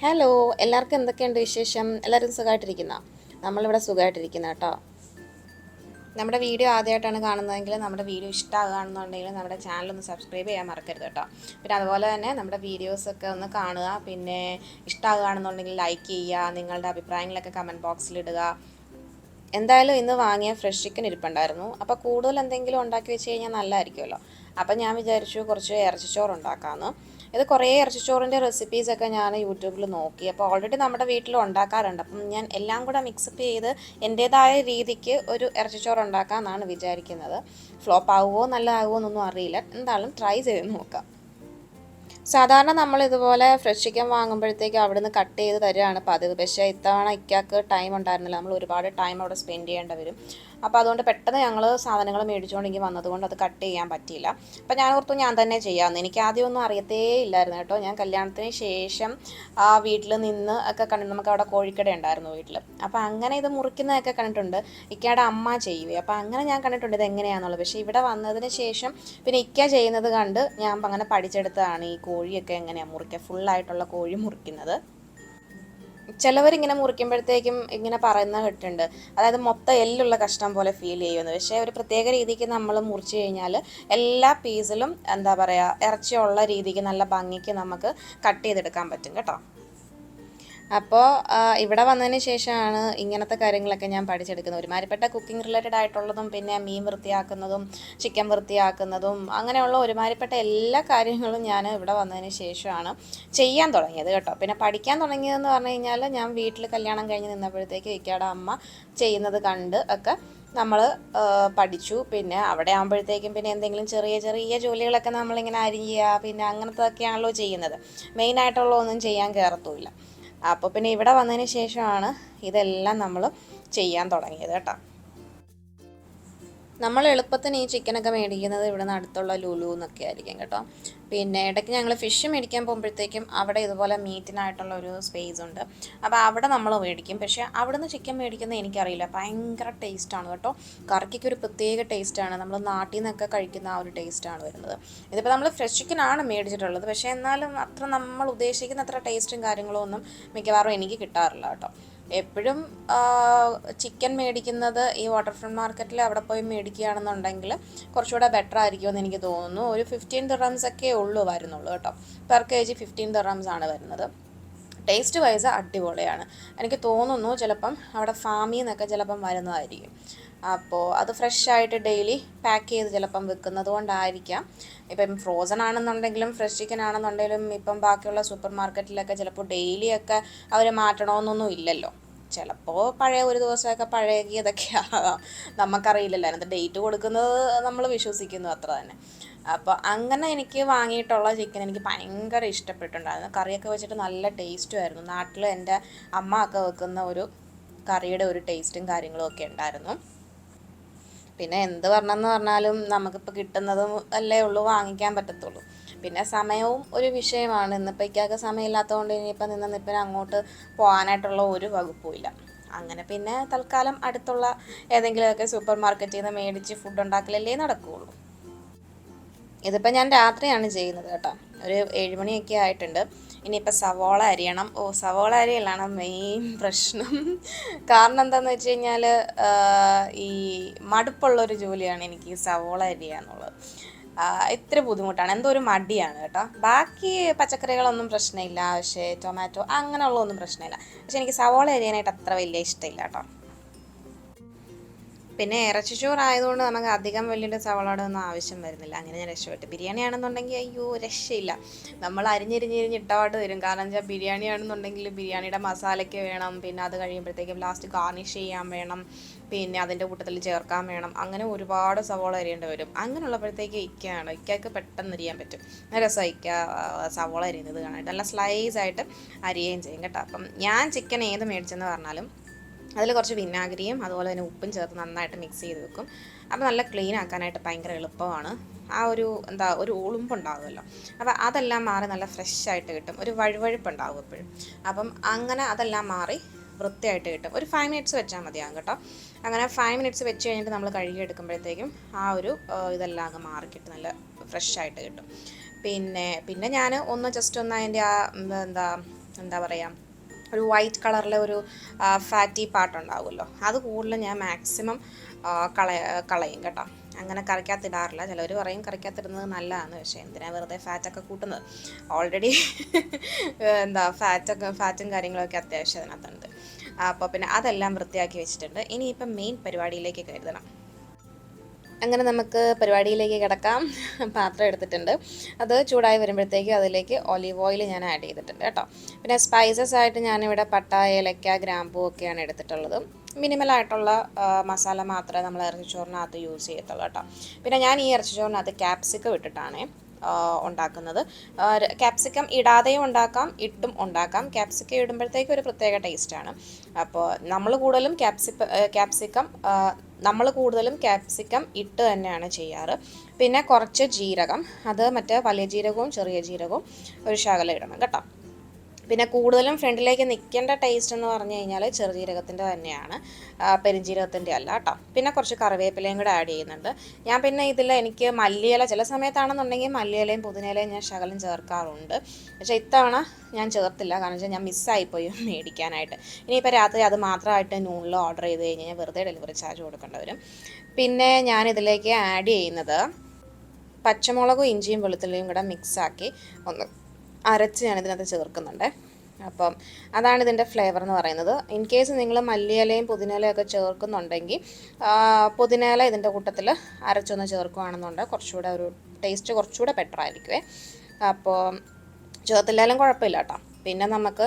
Hello എല്ലാവർക്കും എന്തൊക്കെയുണ്ട് വിശേഷം? എല്ലാവരും സുഖമായിട്ടിരിക്കുന്ന? നമ്മളിവിടെ സുഖമായിട്ടിരിക്കുന്ന കേട്ടോ. നമ്മുടെ വീഡിയോ ആദ്യമായിട്ടാണ് കാണുന്നതെങ്കിൽ നമ്മുടെ വീഡിയോ ഇഷ്ടമാകുകയാണെന്നുണ്ടെങ്കിൽ നമ്മുടെ ചാനൽ ഒന്ന് സബ്സ്ക്രൈബ് ചെയ്യാൻ മറക്കരുത് കേട്ടോ. പിന്നെ അതുപോലെ തന്നെ നമ്മുടെ വീഡിയോസൊക്കെ ഒന്ന് കാണുക പിന്നെ ഇഷ്ടമാകുകയാണെന്നുണ്ടെങ്കിൽ ലൈക്ക് ചെയ്യുക നിങ്ങളുടെ അഭിപ്രായങ്ങളൊക്കെ കമന്റ് ബോക്സിൽ ഇടുക. എന്തായാലും ഇന്ന് വാങ്ങിയ ഫ്രഷ് ചിക്കൻ ഇരിപ്പുണ്ടായിരുന്നു. അപ്പോൾ കൂടുതൽ എന്തെങ്കിലും ഉണ്ടാക്കി വെച്ച് കഴിഞ്ഞാൽ നല്ലതായിരിക്കുമല്ലോ. അപ്പം ഞാൻ വിചാരിച്ചു കുറച്ച് ഇറച്ചിച്ചോറ് ഉണ്ടാക്കാമെന്ന് ഇത് കുറേ ഇറച്ചിച്ചോറിന്റെ റെസിപ്പീസൊക്കെ ഞാൻ യൂട്യൂബിൽ നോക്കി. അപ്പോൾ ഓൾറെഡി നമ്മുടെ വീട്ടിൽ ഉണ്ടാക്കാറുണ്ട്. അപ്പം ഞാൻ എല്ലാം കൂടെ മിക്സപ്പ് ചെയ്ത് എന്റേതായ രീതിക്ക് ഒരു ഇറച്ചിച്ചോറ് ഉണ്ടാക്കാമെന്നാണ് വിചാരിക്കുന്നത്. ഫ്ലോപ്പ് ആവുമോ നല്ലതാകുമോ എന്നൊന്നും അറിയില്ല. എന്തായാലും ട്രൈ ചെയ്ത് നോക്കാം. സാധാരണ നമ്മൾ ഇതുപോലെ ഫ്രഷ് ചിക്കൻ വാങ്ങുമ്പോഴത്തേക്ക് അവിടെ നിന്ന് കട്ട് ചെയ്ത് തരികയാണ് പതിവ്. പക്ഷേ ഇത്തവണ ഇക്കാക്ക് ടൈം ഉണ്ടായിരുന്നില്ല. നമ്മൾ ഒരുപാട് ടൈം അവിടെ സ്പെൻഡ് ചെയ്യേണ്ടി വരും. അപ്പോൾ അതുകൊണ്ട് പെട്ടെന്ന് ഞങ്ങൾ സാധനങ്ങൾ മേടിച്ചുകൊണ്ടെങ്കിൽ വന്നതുകൊണ്ട് അത് കട്ട് ചെയ്യാൻ പറ്റിയില്ല. അപ്പോൾ ഞാൻ ഓർത്തു ഞാൻ തന്നെ ചെയ്യാമെന്ന് എനിക്ക് ആദ്യമൊന്നും അറിയത്തേ ഇല്ലായിരുന്നു കേട്ടോ. ഞാൻ കല്യാണത്തിന് ശേഷം ആ വീട്ടിൽ നിന്ന് ഒക്കെ കണ്ടു നമുക്ക് അവിടെ കോഴിക്കട ഉണ്ടായിരുന്നു വീട്ടിൽ അപ്പോൾ അങ്ങനെ ഇത് മുറിക്കുന്നതൊക്കെ കണ്ടിട്ടുണ്ട്. ഇക്കയുടെ അമ്മ ചെയ്യുവേ. അപ്പോൾ അങ്ങനെ ഞാൻ കണ്ടിട്ടുണ്ട് ഇത് എങ്ങനെയാണെന്നുള്ളത് പക്ഷേ ഇവിടെ വന്നതിന് ശേഷം പിന്നെ ഇക്ക ചെയ്യുന്നത് കണ്ട് ഞാൻ അങ്ങനെ പഠിച്ചെടുത്തതാണ് ഈ കോഴിയൊക്കെ എങ്ങനെയാണ് മുറിക്കുക ഫുള്ളായിട്ടുള്ള കോഴി മുറിക്കുന്നത്. ചിലവരിങ്ങനെ മുറിക്കുമ്പോഴത്തേക്കും ഇങ്ങനെ പറയുന്ന കേട്ടിട്ടുണ്ട്. അതായത് മൊത്തം എല്ലുള്ള കഷ്ണം പോലെ ഫീൽ ചെയ്യുമെന്ന് പക്ഷേ ഒരു പ്രത്യേക രീതിക്ക് നമ്മൾ മുറിച്ച് കഴിഞ്ഞാൽ എല്ലാ പീസിലും എന്താ പറയുക ഇറച്ചിയുള്ള രീതിക്ക് നല്ല ഭംഗിക്ക് നമുക്ക് കട്ട് ചെയ്തെടുക്കാൻ പറ്റും കേട്ടോ. അപ്പോൾ ഇവിടെ വന്നതിന് ശേഷമാണ് ഇങ്ങനത്തെ കാര്യങ്ങളൊക്കെ ഞാൻ പഠിച്ചെടുക്കുന്നത്. ഒരുമാതിരിപ്പെട്ട കുക്കിംഗ് റിലേറ്റഡ് ആയിട്ടുള്ളതും പിന്നെ മീൻ വൃത്തിയാക്കുന്നതും ചിക്കൻ വൃത്തിയാക്കുന്നതും അങ്ങനെയുള്ള ഒരുമാതിരിപ്പെട്ട എല്ലാ കാര്യങ്ങളും ഞാൻ ഇവിടെ വന്നതിന് ശേഷമാണ് ചെയ്യാൻ തുടങ്ങിയത് കേട്ടോ. പിന്നെ പഠിക്കാൻ തുടങ്ങിയതെന്ന് പറഞ്ഞു കഴിഞ്ഞാൽ ഞാൻ വീട്ടിൽ കല്യാണം കഴിഞ്ഞ് നിന്നപ്പോഴത്തേക്ക് ഇക്കയുടെ അമ്മ ചെയ്യുന്നത് കണ്ട് ഒക്കെ നമ്മൾ പഠിച്ചു. പിന്നെ അവിടെ ആകുമ്പോഴത്തേക്കും പിന്നെ എന്തെങ്കിലും ചെറിയ ചെറിയ ജോലികളൊക്കെ നമ്മളിങ്ങനെ അരിയുക പിന്നെ അങ്ങനത്തെ ഒക്കെയാണല്ലോ ചെയ്യുന്നത്. മെയിനായിട്ടുള്ള ഒന്നും ചെയ്യാൻ കയറത്തുമില്ല അപ്പോൾ പിന്നെ ഇവിടെ വന്നതിന് ശേഷമാണ് ഇതെല്ലാം നമ്മൾ ചെയ്യാൻ തുടങ്ങിയത് കേട്ടോ. നമ്മൾ എളുപ്പത്തിന് ഈ ചിക്കനൊക്കെ മേടിക്കുന്നത് ഇവിടെ അടുത്തുള്ള ലുലു എന്നൊക്കെ ആയിരിക്കും കേട്ടോ. പിന്നെ ഇടയ്ക്ക് ഞങ്ങൾ ഫിഷ് മേടിക്കാൻ പോകുമ്പോഴത്തേക്കും അവിടെ ഇതുപോലെ മീറ്റിനായിട്ടുള്ള ഒരു സ്പേസ് ഉണ്ട്. അപ്പോൾ അവിടെ നമ്മൾ മേടിക്കും. പക്ഷേ അവിടെ നിന്ന് ചിക്കൻ മേടിക്കുന്നത് എനിക്കറിയില്ല. ഭയങ്കര ടേസ്റ്റാണ് കേട്ടോ. കറിക്കൊക്കെ ഒരു പ്രത്യേക ടേസ്റ്റാണ് നമ്മൾ നാട്ടിൽ നിന്നൊക്കെ കഴിക്കുന്ന ആ ഒരു ടേസ്റ്റാണ് വരുന്നത്. ഇതിപ്പോൾ നമ്മൾ ഫ്രഷ് ചിക്കനാണ് മേടിച്ചിട്ടുള്ളത്. പക്ഷേ എന്നാലും അത്ര നമ്മൾ ഉദ്ദേശിക്കുന്ന അത്ര ടേസ്റ്റും കാര്യങ്ങളും ഒന്നും മിക്കവാറും എനിക്ക് കിട്ടാറില്ല കേട്ടോ. എപ്പോഴും ചിക്കൻ മേടിക്കുന്നത് ഈ വാട്ടർ ഫ്രണ്ട് മാർക്കറ്റിൽ അവിടെ പോയി മേടിക്കുകയാണെന്നുണ്ടെങ്കിൽ കുറച്ചുകൂടെ ബെറ്റർ ആയിരിക്കുമെന്ന് എനിക്ക് തോന്നുന്നു. ഒരു ഫിഫ്റ്റീൻ ദിറംസ് ഒക്കെ ഉള്ളൂ വരുന്നുള്ളൂ കേട്ടോ. Per K G fifteen dirhams ആണ് വരുന്നത്. ടേസ്റ്റ് വൈസ് അടിപൊളിയാണ്. എനിക്ക് തോന്നുന്നു ചിലപ്പം അവിടെ ഫാമിൽ നിന്നൊക്കെ ചിലപ്പം വരുന്നതായിരിക്കും. അപ്പോൾ അത് ഫ്രഷ് ആയിട്ട് ഡെയിലി പാക്ക് ചെയ്ത് ചിലപ്പം വെക്കുന്നത് കൊണ്ടായിരിക്കാം. ഇപ്പം ഫ്രോസൺ ആണെന്നുണ്ടെങ്കിലും ഫ്രഷ് ചിക്കൻ ആണെന്നുണ്ടെങ്കിലും ഇപ്പം ബാക്കിയുള്ള സൂപ്പർ മാർക്കറ്റിലൊക്കെ ചിലപ്പോൾ ഡെയിലി ഒക്കെ അവർ മാറ്റണമെന്നൊന്നും ഇല്ലല്ലോ. ചിലപ്പോൾ പഴയ ഒരു ദിവസമൊക്കെ പഴകിയതൊക്കെ ആകാം നമുക്കറിയില്ലല്ലോ. അതിനകത്ത് ഡേറ്റ് കൊടുക്കുന്നത് നമ്മൾ വിശ്വസിക്കുന്നു അത്ര തന്നെ. അപ്പോൾ അങ്ങനെ എനിക്ക് വാങ്ങിയിട്ടുള്ള ചിക്കൻ എനിക്ക് ഭയങ്കര ഇഷ്ടപ്പെട്ടിട്ടുണ്ടായിരുന്നു. കറിയൊക്കെ വെച്ചിട്ട് നല്ല ടേസ്റ്റും ആയിരുന്നു. നാട്ടിൽ എന്റെ അമ്മ ഒക്കെ വെക്കുന്ന ഒരു കറിയുടെ ഒരു ടേസ്റ്റും കാര്യങ്ങളും ഒക്കെ ഉണ്ടായിരുന്നു. പിന്നെ എന്ത് പറഞ്ഞെന്ന് പറഞ്ഞാലും നമുക്കിപ്പോൾ കിട്ടുന്നതും അല്ലേ ഉള്ളൂ വാങ്ങിക്കാൻ പറ്റത്തുള്ളൂ. പിന്നെ സമയവും ഒരു വിഷയമാണ്. ഇന്നിപ്പോൾ ഇക്കൊക്കെ സമയമില്ലാത്തതുകൊണ്ട് ഇനിയിപ്പോൾ നിന്ന് നിപ്പിന് അങ്ങോട്ട് പോകാനായിട്ടുള്ള ഒരു വകുപ്പുമില്ല അങ്ങനെ പിന്നെ തൽക്കാലം അടുത്തുള്ള ഏതെങ്കിലുമൊക്കെ സൂപ്പർ മാർക്കറ്റിൽ നിന്ന് മേടിച്ച് ഫുഡ് ഉണ്ടാക്കലല്ലേ നടക്കുകയുള്ളൂ. ഇതിപ്പോൾ ഞാൻ രാത്രിയാണ് ചെയ്യുന്നത് കേട്ടോ. ഒരു ഏഴുമണിയൊക്കെ ആയിട്ടുണ്ട്. ഇനിയിപ്പോൾ സവോള അരിയണം. ഓ സവോള അരിയലാണ് മെയിൻ പ്രശ്നം. കാരണം എന്താണെന്ന് വെച്ച് കഴിഞ്ഞാൽ ഈ മടുപ്പുള്ളൊരു ജോലിയാണ് എനിക്ക് ഈ സവോള അരിയുക എന്നുള്ളത്. ഇത്ര ബുദ്ധിമുട്ടാണ്. എന്തോ ഒരു മടിയാണ് കേട്ടോ. ബാക്കി പച്ചക്കറികളൊന്നും പ്രശ്നമില്ല. പക്ഷേ ടൊമാറ്റോ അങ്ങനെയുള്ളതൊന്നും പ്രശ്നമില്ല. പക്ഷെ എനിക്ക് സവോള അരിയാനായിട്ട് അത്ര വലിയ ഇഷ്ടമില്ല കേട്ടോ. പിന്നെ ഇറച്ചിച്ചോറായതുകൊണ്ട് നമുക്ക് അധികം വലിയൊരു സവാളയുടെ ആവശ്യം വരുന്നില്ല. അങ്ങനെ ഞാൻ രക്ഷപ്പെട്ടു. ബിരിയാണി ആണെന്നുണ്ടെങ്കിൽ അയ്യോ രക്ഷയില്ല. നമ്മൾ അരിഞ്ഞിരിഞ്ഞിരിഞ്ഞ് ഇട്ടപാട് വരും. കാരണം വെച്ചാൽ ബിരിയാണി ആണെന്നുണ്ടെങ്കിൽ ബിരിയാണിയുടെ മസാലയ്ക്ക് വേണം. പിന്നെ അത് കഴിയുമ്പോഴത്തേക്കും ലാസ്റ്റ് ഗാർണിഷ് ചെയ്യാൻ വേണം. പിന്നെ അതിന്റെ കൂട്ടത്തിൽ ചേർക്കാൻ വേണം. അങ്ങനെ ഒരുപാട് സവോള അരിയേണ്ടി വരും. അങ്ങനെയുള്ളപ്പോഴത്തേക്ക് ഇക്കയാണ്. ഇക്കയ്ക്ക് പെട്ടെന്ന് അരിയാൻ പറ്റും. രസമാണ് ഇക്ക സവോള അരിയുന്നത് കാണാനായിട്ട്. നല്ല സ്ലൈസ് ആയിട്ട് അരിയുകയും ചെയ്യും കേട്ടോ. അപ്പം ഞാൻ ചിക്കൻ ഏത് മേടിച്ചെന്ന് പറഞ്ഞാലും അതിൽ കുറച്ച് വിനാഗിരിയും അതുപോലെ തന്നെ ഉപ്പും ചേർത്ത് നന്നായിട്ട് മിക്സ് ചെയ്ത് വെക്കും. അപ്പോൾ നല്ല ക്ലീൻ ആക്കാനായിട്ട് ഭയങ്കര എളുപ്പമാണ്. ആ ഒരു എന്താ ഒരു ഉളുമ്പുണ്ടാകുമല്ലോ അപ്പോൾ അതെല്ലാം മാറി നല്ല ഫ്രഷ് ആയിട്ട് കിട്ടും. ഒരു വഴുവഴുപ്പ് ഉണ്ടാകും എപ്പോഴും. അപ്പം അങ്ങനെ അതെല്ലാം മാറി വൃത്തിയായിട്ട് കിട്ടും. ഒരു ഫൈവ് മിനിറ്റ്സ് വെച്ചാൽ മതിയാകും കേട്ടോ. അങ്ങനെ ഫൈവ് മിനിറ്റ്സ് വെച്ച് കഴിഞ്ഞിട്ട് നമ്മൾ കഴുകി എടുക്കുമ്പോഴത്തേക്കും ആ ഒരു ഇതെല്ലാം അങ്ങ് മാറിക്കിട്ട് നല്ല ഫ്രഷ് ആയിട്ട് കിട്ടും. പിന്നെ പിന്നെ ഞാൻ ഒന്ന് ജസ്റ്റ് ഒന്ന് അതിന്റെ ആ എന്താ എന്താ പറയുക ഒരു വൈറ്റ് കളറിലെ ഒരു ഫാറ്റി പാർട്ട് ഉണ്ടാവുമല്ലോ. അത് കൂടുതലും ഞാൻ മാക്സിമം കളയ കളയും കേട്ടോ. അങ്ങനെ കറിക്കകത്തിടാറില്ല ചിലർ പറയും കറിക്കകത്തിടുന്നത് നല്ലതാണ് പക്ഷേ എന്തിനാണ് വെറുതെ ഫാറ്റൊക്കെ കൂട്ടുന്നത്? ഓൾറെഡി എന്താ ഫാറ്റൊക്കെ ഫാറ്റും കാര്യങ്ങളൊക്കെ അത്യാവശ്യം അതിനകത്തുണ്ട്. അപ്പോൾ പിന്നെ അതെല്ലാം വൃത്തിയാക്കി വെച്ചിട്ടുണ്ട്. ഇനിയിപ്പം മെയിൻ പരിപാടിയിലേക്ക് കരുതണം. അങ്ങനെ നമുക്ക് പരിപാടിയിലേക്ക് കിടക്കാം. പാത്രം എടുത്തിട്ടുണ്ട്. അത് ചൂടായി വരുമ്പോഴത്തേക്ക് അതിലേക്ക് ഒലീവ് ഓയിൽ ഞാൻ ആഡ് ചെയ്തിട്ടുണ്ട് കേട്ടോ. പിന്നെ സ്പൈസസ് ആയിട്ട് ഞാനിവിടെ പട്ട ഏലക്ക ഗ്രാമ്പൂ ഒക്കെയാണ് എടുത്തിട്ടുള്ളത്. മിനിമലായിട്ടുള്ള മസാല മാത്രമേ നമ്മൾ ഇറച്ചിച്ചോറിനകത്ത് യൂസ് ചെയ്യത്തുള്ളൂ കേട്ടോ. പിന്നെ ഞാൻ ഈ ഇറച്ചിച്ചോറിനകത്ത് ക്യാപ്സിക്കം ഇട്ടിട്ടാണ് ഉണ്ടാക്കുന്നത്. ക്യാപ്സിക്കം ഇടാതെയും ഉണ്ടാക്കാം ഇട്ടും ഉണ്ടാക്കാം. ക്യാപ്സിക്കം ഇടുമ്പോഴത്തേക്ക് ഒരു പ്രത്യേക ടേസ്റ്റാണ് അപ്പോൾ നമ്മൾ കൂടുതലും ക്യാപ്സിക്ക ക്യാപ്സിക്കം നമ്മൾ കൂടുതലും ക്യാപ്സിക്കം ഇട്ട് തന്നെയാണ് ചെയ്യാറ്. പിന്നെ കുറച്ച് ജീരകം അത് മറ്റേ വലിയ ജീരകവും ചെറിയ ജീരകവും ഒരു ശകലം ഇടണം കേട്ടോ. പിന്നെ കൂടുതലും ഫ്രണ്ടിലേക്ക് നിൽക്കേണ്ട ടേസ്റ്റ് എന്ന് പറഞ്ഞു കഴിഞ്ഞാൽ ചെറുജീരകത്തിന്റെ തന്നെയാണ്. പെരിഞ്ജീരകത്തിന്റെ അല്ല കേട്ടോ. പിന്നെ കുറച്ച് കറിവേപ്പിലയും കൂടെ ആഡ് ചെയ്യുന്നുണ്ട്. ഞാൻ പിന്നെ ഇതിൽ എനിക്ക് മല്ലിയില ചില സമയത്താണെന്നുണ്ടെങ്കിൽ മല്ലിയിലയും പുതിനയിലയും ഞാൻ ശകലം ചേർക്കാറുണ്ട്. പക്ഷേ ഇത്തവണ ഞാൻ ചേർത്തില്ല. കാരണം വെച്ചാൽ ഞാൻ മിസ്സായിപ്പോയി മേടിക്കാനായിട്ട്. ഇനിയിപ്പോൾ രാത്രി അത് മാത്രമായിട്ട് നൂണിൽ ഓർഡർ ചെയ്ത് കഴിഞ്ഞാൽ വെറുതെ ഡെലിവറി ചാർജ് കൊടുക്കേണ്ടി വരും. പിന്നെ ഞാനിതിലേക്ക് ആഡ് ചെയ്യുന്നത് പച്ചമുളകും ഇഞ്ചിയും വെളുത്തുള്ളിയും കൂടെ മിക്സാക്കി ഒന്ന് അരച്ച് ഞാൻ ഇതിനകത്ത് ചേർക്കുന്നുണ്ട്. അപ്പം അതാണ് ഇതിന്റെ ഫ്ലേവർ എന്ന് പറയുന്നത്. ഇൻ കേസ് നിങ്ങൾ മല്ലിയിലയും പുതിനയിലയും ഒക്കെ ചേർക്കുന്നുണ്ടെങ്കിൽ പുതിനയില ഇതിന്റെ കൂട്ടത്തിൽ അരച്ചൊന്ന് ചേർക്കുകയാണെന്നുണ്ടെങ്കിൽ കുറച്ചുകൂടെ ഒരു ടേസ്റ്റ് കുറച്ചുകൂടെ ബെറ്റർ ആയിരിക്കുമേ അപ്പോൾ ചേർത്തില്ലാലും കുഴപ്പമില്ല കേട്ടോ. പിന്നെ നമുക്ക്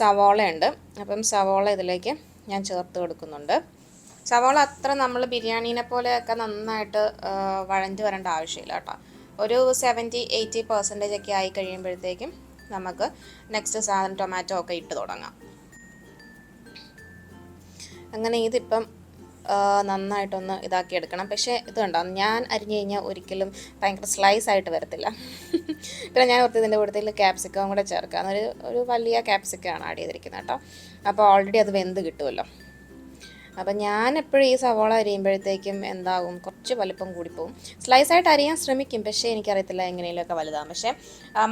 സവോളയുണ്ട്. അപ്പം സവോള ഇതിലേക്ക് ഞാൻ ചേർത്ത് കൊടുക്കുന്നുണ്ട്. സവോള അത്ര നമ്മൾ ബിരിയാണീനെ പോലെയൊക്കെ നന്നായിട്ട് വഴഞ്ഞു വരേണ്ട ആവശ്യമില്ല കേട്ടോ. ഒരു സെവന്റി എയ്റ്റി പെർസെന്റേജ് ഒക്കെ ആയി കഴിയുമ്പോഴത്തേക്കും നമുക്ക് നെക്സ്റ്റ് സാധനം ടൊമാറ്റോ ഒക്കെ ഇട്ട് തുടങ്ങാം. അങ്ങനെ ഇതിപ്പം നന്നായിട്ടൊന്ന് ഇതാക്കി എടുക്കണം. പക്ഷേ ഇത് കണ്ടോ? ഞാൻ അരിഞ്ഞു കഴിഞ്ഞാൽ ഒരിക്കലും ഭയങ്കര സ്ലൈസ് ആയിട്ട് വരത്തില്ല. പിന്നെ ഞാൻ ഓർത്ത് ഇതിന്റെ കൂടുതൽ ക്യാപ്സിക്കം കൂടെ ചേർക്കാം. ഒരു ഒരു വലിയ ക്യാപ്സിക്കമാണ് ആഡ് ചെയ്തിരിക്കുന്നത് കേട്ടോ. അപ്പോൾ ഓൾറെഡി അത് വെന്ത് കിട്ടുമല്ലോ. അപ്പം ഞാൻ എപ്പോഴും ഈ സവോള അരിയുമ്പോഴത്തേക്കും എന്താകും? കുറച്ച് വലിപ്പം കൂടിപ്പോവും. സ്ലൈസായിട്ട് അരിയാൻ ശ്രമിക്കും. പക്ഷേ എനിക്കറിയത്തില്ല എങ്ങനെയൊക്കെ വലുതാകും പക്ഷേ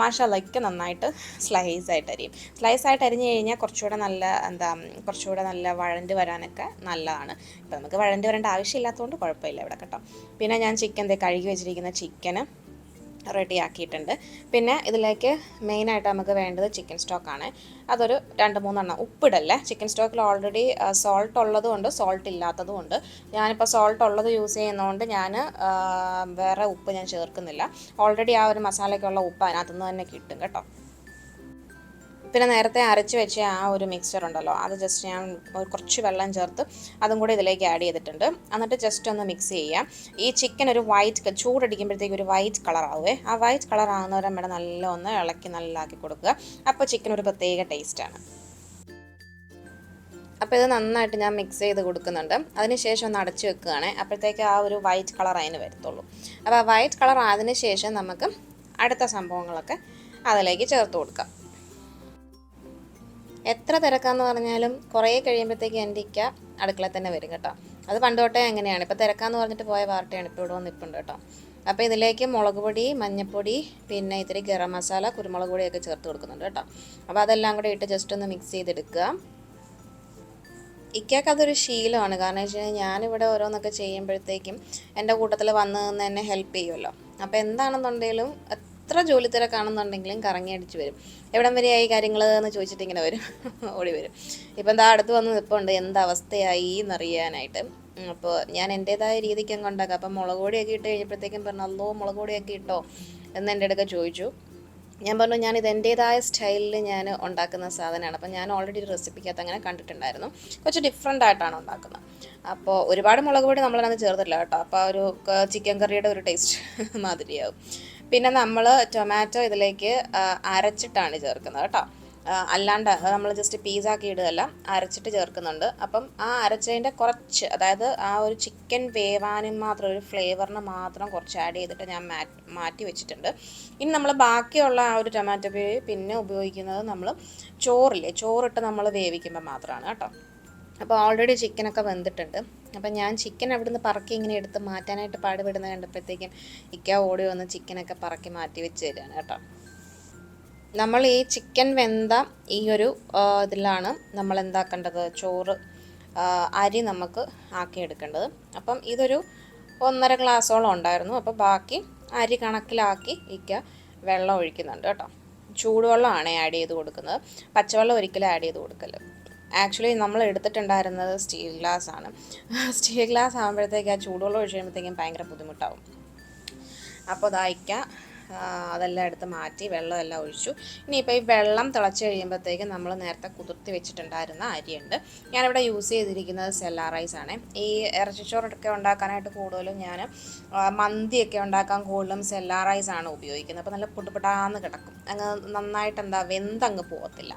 മാഷാലൊക്കെ നന്നായിട്ട് സ്ലൈസായിട്ട് അരിയും. സ്ലൈസായിട്ട് അരിഞ്ഞു കഴിഞ്ഞാൽ കുറച്ചുകൂടെ നല്ല എന്താ കുറച്ചുകൂടെ നല്ല വഴണ്ട് വരാനൊക്കെ നല്ലതാണ്. ഇപ്പം നമുക്ക് വഴണ്ട് വരേണ്ട ആവശ്യമില്ലാത്തതുകൊണ്ട് കുഴപ്പമില്ല ഇവിടെ കേട്ടോ. പിന്നെ ഞാൻ ചിക്കൻ കഴുകി വെച്ചിരിക്കുന്ന ചിക്കന് റെഡി ആക്കിയിട്ടുണ്ട് പിന്നെ ഇതിലേക്ക് മെയിനായിട്ട് നമുക്ക് വേണ്ടത് ചിക്കൻ സ്റ്റോക്കാണ് അതൊരു രണ്ട് മൂന്നെണ്ണം ഉപ്പിടല്ലേ. ചിക്കൻ സ്റ്റോക്കിൽ ഓൾറെഡി സോൾട്ട് ഉള്ളതുകൊണ്ട് സോൾട്ട് ഇല്ലാത്തതും ഉണ്ട് ഞാനിപ്പോൾ സോൾട്ട് ഉള്ളത് യൂസ് ചെയ്യുന്നതുകൊണ്ട് ഞാൻ വേറെ ഉപ്പ് ഞാൻ ചേർക്കുന്നില്ല. ഓൾറെഡി ആ ഒരു മസാലയ്ക്കുള്ള ഉപ്പ് അതിനകത്തുനിന്ന് തന്നെ കിട്ടും കേട്ടോ. പിന്നെ നേരത്തെ അരച്ച് വെച്ച ആ ഒരു മിക്സ്ചർ ഉണ്ടല്ലോ അത് ജസ്റ്റ് ഞാൻ കുറച്ച് വെള്ളം ചേർത്ത് അതും കൂടി ഇതിലേക്ക് ആഡ് ചെയ്തിട്ടുണ്ട്. എന്നിട്ട് ജസ്റ്റ് ഒന്ന് മിക്സ് ചെയ്യാം. ഈ ചിക്കൻ ഒരു വൈറ്റ് ചൂടടിക്കുമ്പോഴത്തേക്ക് ഒരു വൈറ്റ് കളർ ആവുമേ ആ വൈറ്റ് കളർ ആകുന്നവരെ മേഡം നല്ല ഒന്ന് ഇളക്കി നല്ലാക്കി കൊടുക്കുക. അപ്പോൾ ചിക്കൻ ഒരു പ്രത്യേക ടേസ്റ്റാണ് അപ്പോൾ ഇത് നന്നായിട്ട് ഞാൻ മിക്സ് ചെയ്ത് കൊടുക്കുന്നുണ്ട്. അതിനുശേഷം ഒന്ന് അടച്ചു വെക്കുകയാണ്. അപ്പോഴത്തേക്ക് ആ ഒരു വൈറ്റ് കളർ അതിന് വരത്തുള്ളൂ. അപ്പോൾ ആ വൈറ്റ് കളർ ആയതിനു ശേഷം നമുക്ക് അടുത്ത സംഭവങ്ങളൊക്കെ അതിലേക്ക് ചേർത്ത് കൊടുക്കാം. എത്ര തിരക്കാന്ന് പറഞ്ഞാലും കുറേ കഴിയുമ്പോഴത്തേക്ക് എന്റെ ഇക്ക അടുക്കള തന്നെ വരും കേട്ടോ. അത് പണ്ടോട്ടേ അങ്ങനെയാണ്. ഇപ്പോൾ തിരക്കാന്ന് പറഞ്ഞിട്ട് പോയ പാർട്ടിയാണ് ഇപ്പോൾ ഇവിടെ വന്നിപ്പുണ്ട് കേട്ടോ. അപ്പോൾ ഇതിലേക്ക് മുളക് പൊടി മഞ്ഞൾപ്പൊടി പിന്നെ ഇത്തിരി ഗരം മസാല കുരുമുളക് പൊടിയൊക്കെ ചേർത്ത് കൊടുക്കുന്നുണ്ട് കേട്ടോ. അപ്പോൾ അതെല്ലാം കൂടെ ഇട്ട് ജസ്റ്റ് ഒന്ന് മിക്സ് ചെയ്തെടുക്കുക. ഇക്കയ്ക്ക് അതൊരു ശീലമാണ്. കാരണം വെച്ച് കഴിഞ്ഞാൽ ഞാനിവിടെ ഓരോന്നൊക്കെ ചെയ്യുമ്പോഴത്തേക്കും എന്റെ കൂട്ടത്തിൽ വന്ന് എന്നെ ഹെൽപ്പ് ചെയ്യുമല്ലോ. അപ്പോൾ എന്താണെന്നുണ്ടെങ്കിലും എത്ര ജോലി തിരക്കാണെന്നുണ്ടെങ്കിലും കറങ്ങി അടിച്ച് വരും. എവിടം വരെയായി കാര്യങ്ങൾ എന്ന് ചോദിച്ചിട്ട് ഇങ്ങനെ വരും. ഓടി വരും. ഇപ്പം എന്താ അടുത്ത് വന്ന് നിൽപ്പുണ്ട് എന്തവസ്ഥയായി എന്നറിയാനായിട്ട്. അപ്പോൾ ഞാൻ എന്റേതായ രീതിക്ക് അങ്ങ് ഉണ്ടാക്കാം. അപ്പം മുളക് പൊടിയൊക്കെ ഇട്ട് കഴിഞ്ഞപ്പോഴത്തേക്കും പറഞ്ഞു അല്ലോ മുളക് പൊടിയൊക്കെ ഇട്ടോ? എന്ന് എന്റെ അടുക്ക ചോദിച്ചു. ഞാൻ പറഞ്ഞു ഞാൻ ഇത് എന്റേതായ സ്റ്റൈലിൽ ഞാൻ ഉണ്ടാക്കുന്ന സാധനമാണ്. അപ്പം ഞാൻ ഓൾറെഡി ഒരു റെസിപ്പിക്കകത്ത് അങ്ങനെ കണ്ടിട്ടുണ്ടായിരുന്നു. കുറച്ച് ഡിഫറെന്റ് ആയിട്ടാണ് ഉണ്ടാക്കുന്നത്. അപ്പോൾ ഒരുപാട് മുളക് പൊടി നമ്മളതിനകത്ത് ചേർത്തില്ല കേട്ടോ. അപ്പോൾ ഒരു ചിക്കൻ കറിയുടെ ഒരു ടേസ്റ്റ് മാതിരിയാവും. പിന്നെ നമ്മൾ ടൊമാറ്റോ ഇതിലേക്ക് അരച്ചിട്ടാണ് ചേർക്കുന്നത് കേട്ടോ. അല്ലാണ്ട് നമ്മൾ ജസ്റ്റ് പീസാക്കി ഇടുകയല്ല അരച്ചിട്ട് ചേർക്കുന്നുണ്ട്. അപ്പം ആ അരച്ചതിന്റെ കുറച്ച് അതായത് ആ ഒരു ചിക്കൻ വേവാനും മാത്രം ഒരു ഫ്ലേവറിന് മാത്രം കുറച്ച് ആഡ് ചെയ്തിട്ട് ഞാൻ മാറ്റി വെച്ചിട്ടുണ്ട്. ഇനി നമ്മൾ ബാക്കിയുള്ള ആ ഒരു ടൊമാറ്റോ പേ പിന്നെ ഉപയോഗിക്കുന്നത് നമ്മൾ ചോറില്ലേ? ചോറിട്ട് നമ്മൾ വേവിക്കുമ്പോൾ മാത്രമാണ് കേട്ടോ. അപ്പോൾ ഓൾറെഡി ചിക്കനൊക്കെ വെന്തിട്ടുണ്ട്. അപ്പം ഞാൻ ചിക്കൻ അവിടുന്ന് പറക്കി ഇങ്ങനെ എടുത്ത് മാറ്റാനായിട്ട് പാടുപെടുന്ന കണ്ടപ്പോഴത്തേക്കും ഇക്ക ഓടി വന്ന് ചിക്കനൊക്കെ പറക്കി മാറ്റി വെച്ച് തരാണ് കേട്ടോ. നമ്മൾ ഈ ചിക്കൻ വെന്ത ഈ ഒരു ഇതിലാണ് നമ്മൾ എന്താക്കേണ്ടത്? ചോറ് അരി നമുക്ക് ആക്കിയെടുക്കേണ്ടത്. അപ്പം ഇതൊരു ഒന്നര ഗ്ലാസ്സോളം ഉണ്ടായിരുന്നു. അപ്പോൾ ബാക്കി അരി കണക്കിലാക്കി ഇക്ക വെള്ളം ഒഴിക്കുന്നുണ്ട് കേട്ടോ. ചൂടുവെള്ളമാണ് ആഡ് ചെയ്ത് കൊടുക്കുന്നത്. പച്ചവെള്ളം ഒരിക്കലും ആഡ് ചെയ്ത് കൊടുക്കൽ. ആക്ച്വലി നമ്മൾ എടുത്തിട്ടുണ്ടായിരുന്നത് സ്റ്റീൽ ഗ്ലാസ് ആണ്. സ്റ്റീൽ ഗ്ലാസ് ആകുമ്പോഴത്തേക്ക് ആ ചൂടുവെള്ളം ഒഴിച്ച് കഴിയുമ്പോഴത്തേക്കും ഭയങ്കര ബുദ്ധിമുട്ടാവും. അപ്പോൾ ദായിക്ക അതെല്ലാം എടുത്ത് മാറ്റി വെള്ളം എല്ലാം ഒഴിച്ചു. ഇനിയിപ്പോൾ ഈ വെള്ളം തിളച്ച് കഴിയുമ്പോഴത്തേക്കും നമ്മൾ നേരത്തെ കുതിർത്തി വെച്ചിട്ടുണ്ടായിരുന്ന അരിയുണ്ട്. ഞാനിവിടെ യൂസ് ചെയ്തിരിക്കുന്നത് സെല്ലാ റൈസ് ആണ്. ഈ ഇറച്ചിച്ചോറൊക്കെ ഉണ്ടാക്കാനായിട്ട് കൂടുതലും ഞാൻ മന്തിയൊക്കെ ഉണ്ടാക്കാൻ കൂടുതലും സെല്ലാ റൈസ് ആണ് ഉപയോഗിക്കുന്നത്. അപ്പോൾ നല്ല പുട്ടുപുട്ടാന്ന് കിടക്കും. അങ്ങ് നന്നായിട്ട് എന്താ വെന്തങ്ങ് പോകത്തില്ല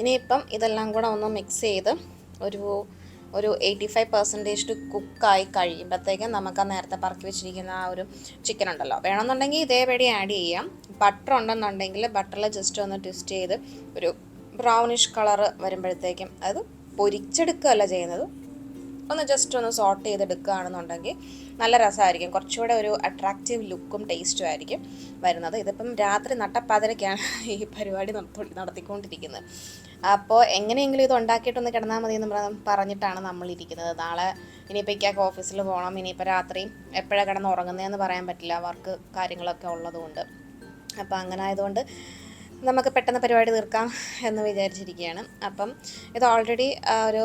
ഇനിയിപ്പം ഇതെല്ലാം കൂടെ ഒന്ന് മിക്സ് ചെയ്ത് ഒരു ഒരു എയ്റ്റി ഫൈവ് പെർസെന്റേജ് ടു കുക്കായി കഴിയുമ്പോഴത്തേക്കും നമുക്ക് നേരത്തെ പറക്കി വെച്ചിരിക്കുന്ന ആ ഒരു ചിക്കൻ ഉണ്ടല്ലോ. വേണമെന്നുണ്ടെങ്കിൽ ഇതേപടി ആഡ് ചെയ്യാം. ബട്ടർ ഉണ്ടെന്നുണ്ടെങ്കിൽ ബട്ടറിൽ ജസ്റ്റ് ഒന്ന് ട്വിസ്റ്റ് ചെയ്ത് ഒരു ബ്രൗണിഷ് കളർ വരുമ്പോഴത്തേക്കും അത് പൊരിച്ചെടുക്കുകയല്ല ചെയ്യുന്നത്. ഒന്ന് ജസ്റ്റ് ഒന്ന് സോട്ട് ചെയ്തെടുക്കുകയാണെന്നുണ്ടെങ്കിൽ നല്ല രസമായിരിക്കും. കുറച്ചുകൂടെ ഒരു അട്രാക്റ്റീവ് ലുക്കും ടേസ്റ്റും ആയിരിക്കും വരുന്നത്. ഇതിപ്പം രാത്രി നട്ടപ്പാതിരക്കാണ് ഈ പരിപാടി നടത്തി- നടത്തിക്കൊണ്ടിരിക്കുന്നത്. അപ്പോൾ എങ്ങനെയെങ്കിലും ഇത് ഉണ്ടാക്കിയിട്ടൊന്ന് കിടന്നാൽ മതി എന്ന് പറഞ്ഞിട്ടാണ് നമ്മൾ ഇരിക്കുന്നത് നാളെ ഇനിയിപ്പോൾ ഇക്കാക്ക് ഓഫീസിൽ പോകണം ഇനിയിപ്പോൾ രാത്രി എപ്പോഴാണ് കിടന്ന് ഉറങ്ങുന്നതെന്ന് പറയാൻ പറ്റില്ല. വർക്ക് കാര്യങ്ങളൊക്കെ ഉള്ളതുകൊണ്ട്. അപ്പോൾ അങ്ങനെ ആയതുകൊണ്ട് നമുക്ക് പെട്ടെന്ന് പരിപാടി തീർക്കാം എന്ന് വിചാരിച്ചിരിക്കുകയാണ്. അപ്പം ഇത് ഓൾറെഡി ഒരു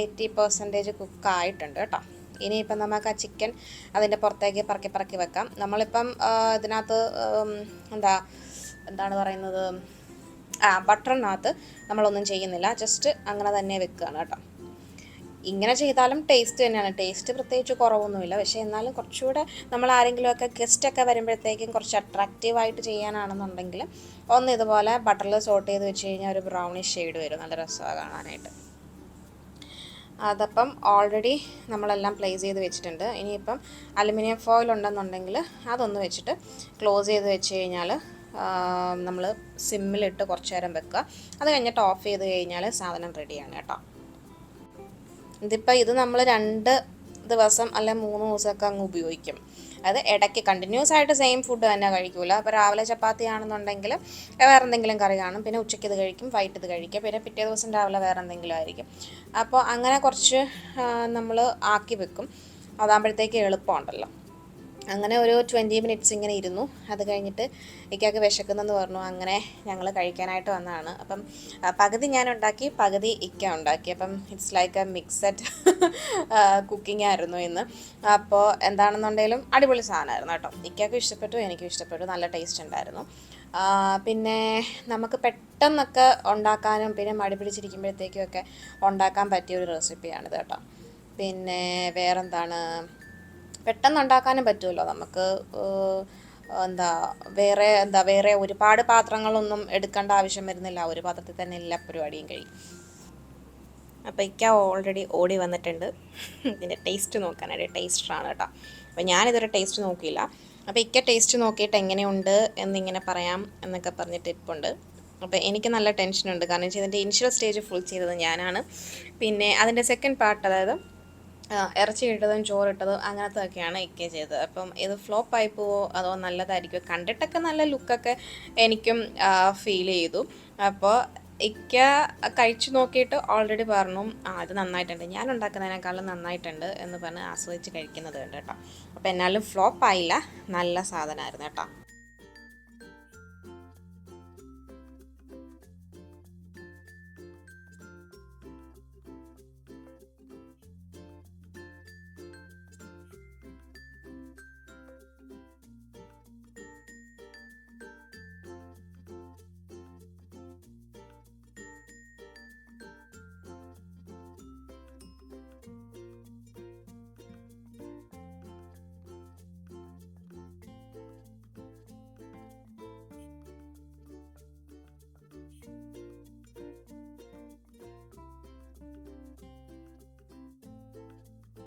എയ്റ്റി പെർസെന്റേജ് കുക്ക് ആയിട്ടുണ്ട് കേട്ടോ. ഇനിയിപ്പം നമുക്ക് ആ ചിക്കൻ അതിന്റെ പുറത്തേക്ക് പറക്കി പറക്കി വെക്കാം. നമ്മളിപ്പം ഇതിനകത്ത് എന്താ എന്താണ് പറയുന്നത് ബട്ടറിനകത്ത് നമ്മളൊന്നും ചെയ്യുന്നില്ല. ജസ്റ്റ് അങ്ങനെ തന്നെ വെക്കുകയാണ് കേട്ടോ. ഇങ്ങനെ ചെയ്താലും ടേസ്റ്റ് തന്നെയാണ്. ടേസ്റ്റ് പ്രത്യേകിച്ച് കുറവൊന്നുമില്ല. പക്ഷേ എന്നാലും കുറച്ചുകൂടെ നമ്മൾ ആരെങ്കിലുമൊക്കെ ഗസ്റ്റൊക്കെ വരുമ്പോഴത്തേക്കും കുറച്ച് അട്രാക്റ്റീവായിട്ട് ചെയ്യാനാണെന്നുണ്ടെങ്കിൽ ഒന്ന് ഇതുപോലെ ബട്ടറിൽ സോട്ട് ചെയ്ത് വെച്ച് കഴിഞ്ഞാൽ ഒരു ബ്രൗണിഷ് ഷെയ്ഡ് വരും. നല്ല രസമാണ് കാണാനായിട്ട്. അതപ്പം ഓൾറെഡി നമ്മളെല്ലാം പ്ലേസ് ചെയ്ത് വെച്ചിട്ടുണ്ട്. ഇനിയിപ്പം അലുമിനിയം ഫോയിൽ ഉണ്ടെന്നുണ്ടെങ്കിൽ അതൊന്ന് വെച്ചിട്ട് ക്ലോസ് ചെയ്ത് വെച്ച് കഴിഞ്ഞാൽ നമ്മൾ സിമ്മിലിട്ട് കുറച്ച് നേരം വെക്കുക. അത് കഴിഞ്ഞിട്ട് ഓഫ് ചെയ്ത് കഴിഞ്ഞാൽ സാധനം റെഡിയാണ് കേട്ടോ. ഇതിപ്പോൾ ഇത് നമ്മൾ രണ്ട് ദിവസം അല്ലെ മൂന്ന് ദിവസമൊക്കെ അങ്ങ് ഉപയോഗിക്കും. അത് ഇടയ്ക്ക് കണ്ടിന്യൂസ് ആയിട്ട് സെയിം ഫുഡ് തന്നെ കഴിക്കൂല. അപ്പോൾ രാവിലെ ചപ്പാത്തി ആണെന്നുണ്ടെങ്കിൽ വേറെ എന്തെങ്കിലും കറി കാണും. പിന്നെ ഉച്ചയ്ക്ക് ഇത് കഴിക്കും വൈകിട്ട് ഇത് കഴിക്കും. പിന്നെ പിറ്റേ ദിവസം രാവിലെ വേറെ എന്തെങ്കിലും ആയിരിക്കും. അപ്പോൾ അങ്ങനെ കുറച്ച് നമ്മൾ ആക്കി വെക്കും. അതാകുമ്പോഴത്തേക്ക് എളുപ്പമുണ്ടല്ലോ. അങ്ങനെ ഒരു ട്വന്റി മിനിറ്റ്സ് ഇങ്ങനെ ഇരുന്നു. അത് കഴിഞ്ഞിട്ട് ഇക്കയ്ക്ക് വിശക്കുന്നെന്ന് പറഞ്ഞു. അങ്ങനെ ഞങ്ങൾ കഴിക്കാനായിട്ട് വന്നതാണ്. അപ്പം പകുതി ഞാൻ ഉണ്ടാക്കി പകുതി ഇക്ക ഉണ്ടാക്കി. അപ്പം it's like a mixed cooking ആയിരുന്നു ഇന്ന്. അപ്പോൾ എന്താണെന്നുണ്ടെങ്കിലും അടിപൊളി സാധനമായിരുന്നു കേട്ടോ. ഇക്കയ്ക്ക് ഇഷ്ടപ്പെട്ടു എനിക്കും ഇഷ്ടപ്പെട്ടു. നല്ല ടേസ്റ്റ് ഉണ്ടായിരുന്നു. പിന്നെ നമുക്ക് പെട്ടെന്നൊക്കെ ഉണ്ടാക്കാനും പിന്നെ മടി പിടിച്ചിരിക്കുമ്പോഴത്തേക്കും ഒക്കെ ഉണ്ടാക്കാൻ പറ്റിയ ഒരു റെസിപ്പിയാണിത് കേട്ടോ. പിന്നെ വേറെന്താണ്? പെട്ടെന്ന് ഉണ്ടാക്കാനും പറ്റുമല്ലോ നമുക്ക് എന്താ വേറെ എന്താ വേറെ ഒരുപാട് പാത്രങ്ങളൊന്നും എടുക്കേണ്ട ആവശ്യം വരുന്നില്ല. ഒരു പാത്രത്തിൽ തന്നെ എല്ലാ പരിപാടിയും കഴിയും. അപ്പോൾ ഇക്ക ഓൾറെഡി ഓടി വന്നിട്ടുണ്ട്. ഇതിന്റെ ടേസ്റ്റ് നോക്കാനായിട്ട് ടേസ്റ്ററാണ് കേട്ടോ. അപ്പോൾ ഞാനിതൊരു ടേസ്റ്റ് നോക്കിയില്ല. അപ്പോൾ ഇക്ക ടേസ്റ്റ് നോക്കിയിട്ട് എങ്ങനെയുണ്ട് എന്നിങ്ങനെ പറയാം എന്നൊക്കെ പറഞ്ഞിട്ട് ഇപ്പുണ്ട് അപ്പോൾ എനിക്ക് നല്ല ടെൻഷനുണ്ട് കാരണം വെച്ചാൽ ഇതിന്റെ ഇനിഷ്യൽ സ്റ്റേജ് ഫുൾ ചെയ്തത് ഞാനാണ്. പിന്നെ അതിന്റെ സെക്കൻഡ് പാർട്ട് അതായത് ഇറച്ചി ഇട്ടതും ചോറിട്ടതും അങ്ങനത്തെ ഒക്കെയാണ് ഇക്ക ചെയ്തത്. അപ്പം ഇത് ഫ്ലോപ്പ് ആയി പോവോ? അതോ നല്ലതായിരിക്കുമോ കണ്ടിട്ടൊക്കെ നല്ല ലുക്കൊക്കെ എനിക്കും ഫീൽ ചെയ്തു. അപ്പോൾ ഇക്ക കഴിച്ചു നോക്കിയിട്ട് ഓൾറെഡി പറഞ്ഞു ആ ഇത് നന്നായിട്ടുണ്ട്. ഞാൻ ഉണ്ടാക്കുന്നതിനേക്കാളും നന്നായിട്ടുണ്ട് എന്ന് പറഞ്ഞ് ആസ്വദിച്ച് കഴിക്കുന്നത് ഉണ്ട് കേട്ടോ. അപ്പോൾ എന്നാലും ഫ്ലോപ്പ് ആയില്ല. നല്ല സാധനമായിരുന്നു കേട്ടോ.